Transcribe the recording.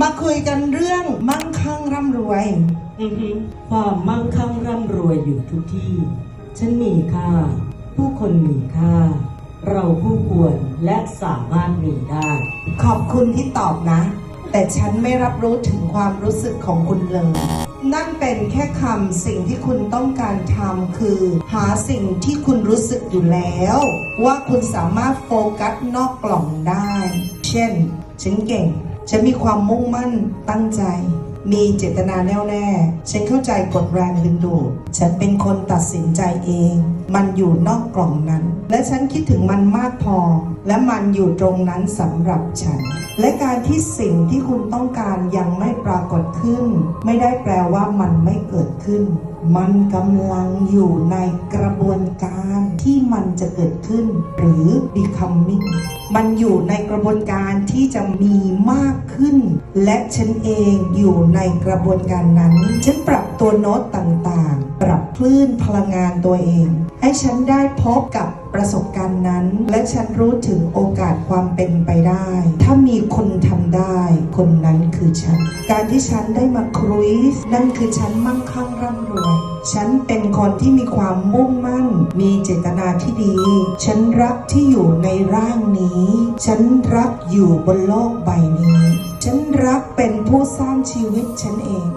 มาคุยกันเรื่องมั่งคั่งร่ำรวย อือฮึความมั่งคั่งร่ำรวยอยู่ทุกที่ ฉันมีค่า ผู้คนมีค่า เราผู้ควรและสามารถมีได้ ขอบคุณที่ตอบนะ แต่ฉันไม่รับรู้ถึงความรู้สึกของคุณเลย นั่นเป็นแค่คำสิ่งที่คุณต้องการทำคือ หาสิ่งที่คุณรู้สึกอยู่แล้ว ว่าคุณสามารถโฟกัสนอกกล่องได้ เช่น ฉันเก่ง ฉันมีความมุ่งมั่นตั้งใจ มีเจตนาแน่วแน่ ฉันเข้าใจกฎแรงดึงดูด ฉันเป็นคนตัดสินใจเอง มันอยู่นอกกล่องนั้น และฉันคิดถึงมันมากพอ และมันอยู่ตรงนั้นสำหรับฉัน และการที่สิ่งที่คุณต้องการยังไม่ปรากฏขึ้น ไม่ได้แปลว่ามันไม่เกิดขึ้น มันกำลังอยู่ในกระบวนการที่มันจะเกิดขึ้นหรือ becoming มันอยู่ในกระบวนการที่จะมีมากขึ้น และฉันเองอยู่ในกระบวนการนั้น ฉันปรับตัวโน้ตต่างๆ ปรับคลื่นพลังงานตัวเอง ให้ฉันได้พบกับประสบการณ์นั้น และฉันรู้ถึงโอกาสความเป็นไปได้ ถ้ามีคนทำได้ คนนั้นคือฉัน การที่ฉันได้มาครูซนั่นคือฉันมั่งคั่งร่ำรวย ฉันเป็นคนที่มีความมุ่งมั่น มีเจตนาที่ดี ฉันรักที่อยู่ในร่างนี้ ฉันรักอยู่บนโลกใบนี้ ฉันรักเป็นผู้สร้างชีวิตฉันเอง